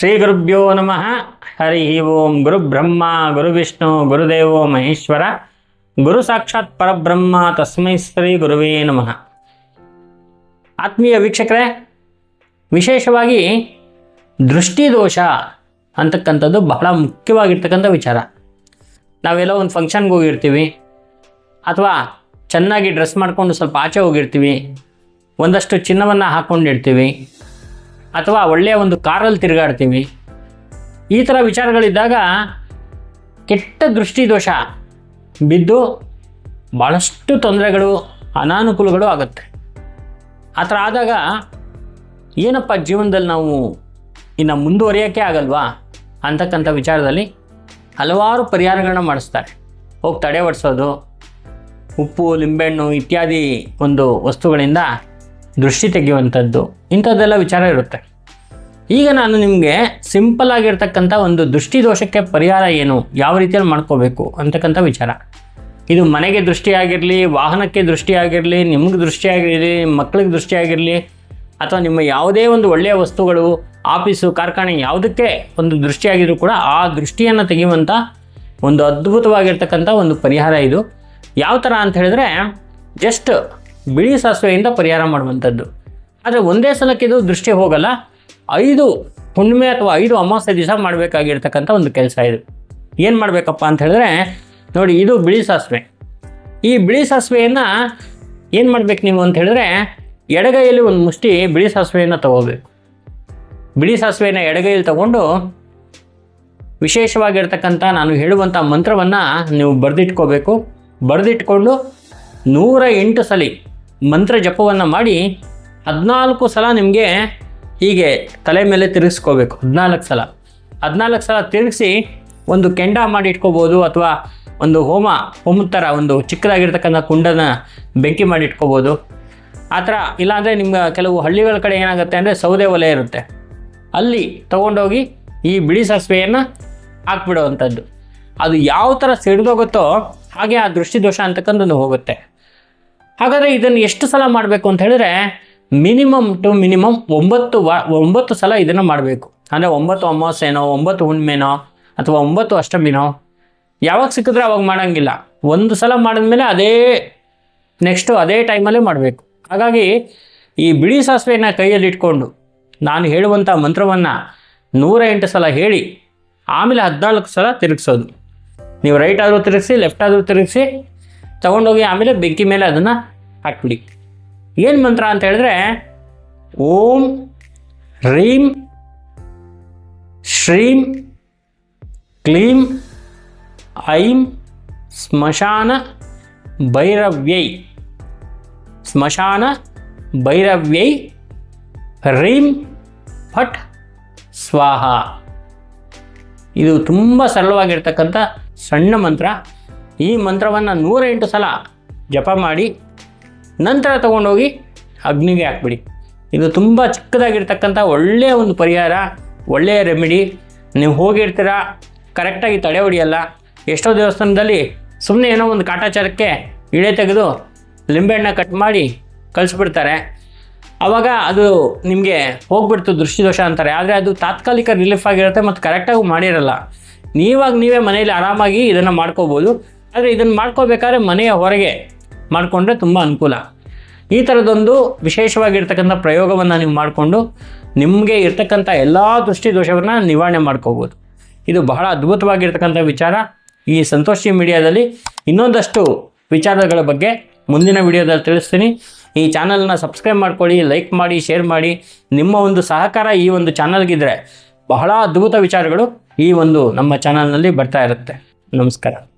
ಶ್ರೀ ಗುರುಭ್ಯೋ ನಮಃ. ಹರಿ ಓಂ ಗುರು ಬ್ರಹ್ಮ, ಗುರು ವಿಷ್ಣು ಗುರುದೇವೋ ಮಹೇಶ್ವರ. ಗುರು ಸಾಕ್ಷಾತ್ ಪರಬ್ರಹ್ಮ, ತಸ್ಮೈ ಶ್ರೀ ಗುರುವೇ ನಮಃ. ಆತ್ಮೀಯ ವೀಕ್ಷಕರೇ, ವಿಶೇಷವಾಗಿ ದೃಷ್ಟಿದೋಷ ಅಂತಕ್ಕಂಥದ್ದು ಬಹಳ ಮುಖ್ಯವಾಗಿರ್ತಕ್ಕಂಥ ವಿಚಾರ. ನಾವೆಲ್ಲೋ ಒಂದು ಫಂಕ್ಷನ್ಗೆ ಹೋಗಿರ್ತೀವಿ, ಅಥವಾ ಚೆನ್ನಾಗಿ ಡ್ರೆಸ್ ಮಾಡಿಕೊಂಡು ಸ್ವಲ್ಪ ಆಚೆ ಹೋಗಿರ್ತೀವಿ, ಒಂದಷ್ಟು ಚಿನ್ನವನ್ನು ಹಾಕ್ಕೊಂಡಿರ್ತೀವಿ ಅಥವಾ ಒಳ್ಳೆಯ ಒಂದು ಕಾರಲ್ಲಿ ತಿರುಗಾಡ್ತೀವಿ. ಈ ಥರ ವಿಚಾರಗಳಿದ್ದಾಗ ಕೆಟ್ಟ ದೃಷ್ಟಿದೋಷ ಬಿದ್ದು ಭಾಳಷ್ಟು ತೊಂದರೆಗಳು, ಅನಾನುಕೂಲಗಳು ಆಗುತ್ತೆ. ಆ ಥರ ಆದಾಗ ಏನಪ್ಪ ಜೀವನದಲ್ಲಿ ನಾವು ಇನ್ನು ಮುಂದುವರಿಯೋಕ್ಕೆ ಆಗಲ್ವಾ ಅಂತಕ್ಕಂಥ ವಿಚಾರದಲ್ಲಿ ಹಲವಾರು ಪರಿಹಾರಗಳನ್ನ ಮಾಡಿಸ್ತಾರೆ. ಹೋಗಿ ತಡೆ ಒಡಿಸೋದು, ಉಪ್ಪು, ಲಿಂಬೆಹಣ್ಣು ಇತ್ಯಾದಿ ಒಂದು ವಸ್ತುಗಳಿಂದ ದೃಷ್ಟಿ ತೆಗೆಯುವಂಥದ್ದು, ಇಂಥದ್ದೆಲ್ಲ ವಿಚಾರ ಇರುತ್ತೆ. ಈಗ ನಾನು ನಿಮಗೆ ಸಿಂಪಲ್ ಆಗಿರ್ತಕ್ಕಂಥ ಒಂದು ದೃಷ್ಟಿ ದೋಷಕ್ಕೆ ಪರಿಹಾರ ಏನು, ಯಾವ ರೀತಿಯಲ್ಲಿ ಮಾಡ್ಕೋಬೇಕು ಅಂತಕ್ಕಂಥ ವಿಚಾರ. ಇದು ಮನೆಗೆ ದೃಷ್ಟಿಯಾಗಿರಲಿ ವಾಹನಕ್ಕೆ ದೃಷ್ಟಿಯಾಗಿರಲಿ ನಿಮಗೆ ದೃಷ್ಟಿ ಆಗಿರಲಿ ಮಕ್ಕಳಿಗೆ ದೃಷ್ಟಿಯಾಗಿರಲಿ ಅಥವಾ ನಿಮ್ಮ ಯಾವುದೇ ಒಂದು ಒಳ್ಳೆಯ ವಸ್ತುಗಳು, ಆಫೀಸು, ಕಾರ್ಖಾನೆ ಯಾವುದಕ್ಕೆ ಒಂದು ದೃಷ್ಟಿಯಾಗಿದ್ರೂ ಕೂಡ ಆ ದೃಷ್ಟಿಯನ್ನು ತೆಗೆಯುವಂಥ ಒಂದು ಅದ್ಭುತವಾಗಿರ್ತಕ್ಕಂಥ ಒಂದು ಪರಿಹಾರ ಇದು. ಯಾವ ಥರ ಅಂತ ಹೇಳಿದ್ರೆ ಜಸ್ಟ್ ಬಿಳಿ ಸಾಸಿವೆಯಿಂದ ಪರಿಹಾರ ಮಾಡುವಂಥದ್ದು. ಆದರೆ ಒಂದೇ ಸಲಕ್ಕೆ ಇದು ದೃಷ್ಟಿ ಹೋಗಲ್ಲ. ಐದು ಹುಣ್ಣಿಮೆ ಅಥವಾ ಐದು ಅಮಾವಾಸ್ಯೆ ದಿವಸ ಮಾಡಬೇಕಾಗಿರ್ತಕ್ಕಂಥ ಒಂದು ಕೆಲಸ ಇದು. ಏನು ಮಾಡಬೇಕಪ್ಪ ಅಂತ ಹೇಳಿದ್ರೆ, ನೋಡಿ ಇದು ಬಿಳಿ ಸಾಸಿವೆ. ಈ ಬಿಳಿ ಸಾಸಿವೆಯನ್ನು ಏನು ಮಾಡಬೇಕು ನೀವು ಅಂತ ಹೇಳಿದ್ರೆ, ಎಡಗೈಯಲ್ಲಿ ಒಂದು ಮುಷ್ಟಿ ಬಿಳಿ ಸಾಸಿವೆಯನ್ನು ತಗೋಬೇಕು. ಬಿಳಿ ಸಾಸಿವೆಯನ್ನು ಎಡಗೈಯಲ್ಲಿ ತಗೊಂಡು ವಿಶೇಷವಾಗಿರ್ತಕ್ಕಂಥ ನಾನು ಹೇಳುವಂಥ ಮಂತ್ರವನ್ನು ನೀವು ಬರೆದಿಟ್ಕೋಬೇಕು. ಬರೆದಿಟ್ಕೊಂಡು ನೂರ ಎಂಟು ಸಲ ಮಂತ್ರ ಜಪವನ್ನು ಮಾಡಿ ಹದಿನಾಲ್ಕು ಸಲ ನಿಮಗೆ ಹೀಗೆ ತಲೆ ಮೇಲೆ ತಿರುಗಿಸ್ಕೋಬೇಕು. ಹದಿನಾಲ್ಕು ಸಲ. ಹದಿನಾಲ್ಕು ಸಲ ತಿರುಗಿಸಿ ಒಂದು ಕೆಂಡ ಮಾಡಿ ಇಟ್ಕೋಬೋದು ಅಥವಾ ಒಂದು ಹೋಮ ಹೋಮ ಥರ ಒಂದು ಚಿಕ್ಕದಾಗಿರ್ತಕ್ಕಂಥ ಕುಂಡನ ಬೆಂಕಿ ಮಾಡಿ ಇಟ್ಕೋಬೋದು. ಆ ಥರ ಇಲ್ಲಾಂದರೆ ನಿಮ್ಮ ಕೆಲವು ಹಳ್ಳಿಗಳ ಕಡೆ ಏನಾಗುತ್ತೆ ಅಂದರೆ ಸೌದೆ ಒಲೆ ಇರುತ್ತೆ. ಅಲ್ಲಿ ತೊಗೊಂಡೋಗಿ ಈ ಬಿಳಿ ಸಾಸಿವೆಯನ್ನು ಹಾಕ್ಬಿಡುವಂಥದ್ದು. ಅದು ಯಾವ ಥರ ಸಿಡಿದೋಗುತ್ತೋ ಹಾಗೆ ಆ ದೃಷ್ಟಿದೋಷ ಅಂತಕ್ಕಂಥದ್ದು ಹೋಗುತ್ತೆ. ಹಾಗಾದರೆ ಇದನ್ನು ಎಷ್ಟು ಸಲ ಮಾಡಬೇಕು ಅಂತ ಹೇಳಿದ್ರೆ ಮಿನಿಮಮ್ ಟು ಮಿನಿಮಮ್ ಒಂಬತ್ತು ವಾ, ಒಂಬತ್ತು ಸಲ ಇದನ್ನು ಮಾಡಬೇಕು. ಅಂದರೆ ಒಂಬತ್ತು ಅಮಾವಾಸ್ಯೆನೋ, ಒಂಬತ್ತು ಹುಣ್ಣಿಮೆನೋ ಅಥವಾ ಒಂಬತ್ತು ಅಷ್ಟಮಿನೋ, ಯಾವಾಗ ಸಿಕ್ಕಿದ್ರೆ ಅವಾಗ ಮಾಡೋಂಗಿಲ್ಲ. ಒಂದು ಸಲ ಮಾಡಿದ್ಮೇಲೆ ಅದೇ ನೆಕ್ಸ್ಟು ಅದೇ ಟೈಮಲ್ಲೇ ಮಾಡಬೇಕು. ಹಾಗಾಗಿ ಈ ಬಿಳಿ ಸಾಸಿವೆಯನ್ನು ಕೈಯಲ್ಲಿಟ್ಕೊಂಡು ನಾನು ಹೇಳುವಂಥ ಮಂತ್ರವನ್ನು ನೂರ ಎಂಟು ಸಲ ಹೇಳಿ, ಆಮೇಲೆ ಹದಿನಾಲ್ಕು ಸಲ ತಿರುಗಿಸೋದು. ನೀವು ರೈಟ್ ಆದರೂ ತಿರುಗಿಸಿ ಲೆಫ್ಟ್ ಆದರೂ ತಿರುಗಿಸಿ ತೊಗೊಂಡೋಗಿ ಆಮೇಲೆ ಬೆಂಕಿ ಮೇಲೆ ಅದನ್ನು ಹಾಕ್ಬಿಡಿ. ಏನು ಮಂತ್ರ ಅಂತ ಹೇಳಿದ್ರೆ, ಓಂ ರೀಂ ಶ್ರೀಂ ಕ್ಲೀಂ ಐಂ ಸ್ಮಶಾನ ಭೈರವ್ಯೈ. ಸ್ಮಶಾನ ಭೈರವ್ಯೈ ರೀಂ ಫಟ್ ಸ್ವಾಹ. ಇದು ತುಂಬ ಸರಳವಾಗಿರ್ತಕ್ಕಂಥ ಸಣ್ಣ ಮಂತ್ರ. ಈ ಮಂತ್ರವನ್ನು ನೂರೆಂಟು ಸಲ ಜಪ ಮಾಡಿ ನಂತರ ತಗೊಂಡೋಗಿ ಅಗ್ನಿಗೆ ಹಾಕ್ಬಿಡಿ. ಇದು ತುಂಬ ಚಿಕ್ಕದಾಗಿರ್ತಕ್ಕಂಥ ಒಳ್ಳೆಯ ಒಂದು ಪರಿಹಾರ ಒಳ್ಳೆಯ ರೆಮಿಡಿ ನೀವು ಹೋಗಿರ್ತೀರ ಕರೆಕ್ಟಾಗಿ ತಡೆ ಹೊಡಿಯಲ್ಲ, ಎಷ್ಟೋ ದೇವಸ್ಥಾನದಲ್ಲಿ ಸುಮ್ಮನೆ ಏನೋ ಒಂದು ಕಾಟಾಚಾರಕ್ಕೆ ಇಳೆ ತೆಗೆದು ಲಿಂಬೆಹಣ್ಣ ಕಟ್ ಮಾಡಿ ಕಳಿಸ್ಬಿಡ್ತಾರೆ. ಆವಾಗ ಅದು ನಿಮಗೆ ಹೋಗ್ಬಿಡ್ತು ದೃಷ್ಟಿದೋಷ ಅಂತಾರೆ. ಆದರೆ ಅದು ತಾತ್ಕಾಲಿಕ ರಿಲೀಫ್ ಆಗಿರುತ್ತೆ ಮತ್ತು ಕರೆಕ್ಟಾಗಿ ಮಾಡಿರಲ್ಲ. ನೀವಾಗ ನೀವೇ ಮನೆಯಲ್ಲಿ ಆರಾಮಾಗಿ ಇದನ್ನು ಮಾಡ್ಕೋಬೋದು. ಆದರೆ ಇದನ್ನು ಮಾಡ್ಕೋಬೇಕಾದ್ರೆ ಮನೆಯ ಹೊರಗೆ ಮಾಡಿಕೊಂಡ್ರೆ ತುಂಬ ಅನುಕೂಲ. ಈ ಥರದೊಂದು ವಿಶೇಷವಾಗಿರ್ತಕ್ಕಂಥ ಪ್ರಯೋಗವನ್ನು ನೀವು ಮಾಡಿಕೊಂಡು ನಿಮಗೆ ಇರ್ತಕ್ಕಂಥ ಎಲ್ಲ ದೃಷ್ಟಿದೋಷವನ್ನು ನಿವಾರಣೆ ಮಾಡ್ಕೋಬೋದು. ಇದು ಬಹಳ ಅದ್ಭುತವಾಗಿರ್ತಕ್ಕಂಥ ವಿಚಾರ. ಈ ಸಂತೋಷಿ ಮೀಡಿಯಾದಲ್ಲಿ ಇನ್ನೊಂದಷ್ಟು ವಿಚಾರಗಳ ಬಗ್ಗೆ ಮುಂದಿನ ವಿಡಿಯೋದಲ್ಲಿ ತಿಳಿಸ್ತೀನಿ. ಈ ಚಾನಲ್ನ ಸಬ್ಸ್ಕ್ರೈಬ್ ಮಾಡ್ಕೊಳ್ಳಿ, ಲೈಕ್ ಮಾಡಿ, ಶೇರ್ ಮಾಡಿ. ನಿಮ್ಮ ಒಂದು ಸಹಕಾರ ಈ ಒಂದು ಚಾನಲ್ಗಿದ್ರೆ ಬಹಳ ಅದ್ಭುತ ವಿಚಾರಗಳು ಈ ಒಂದು ನಮ್ಮ ಚಾನಲ್ನಲ್ಲಿ ಬರ್ತಾ ಇರುತ್ತೆ. ನಮಸ್ಕಾರ.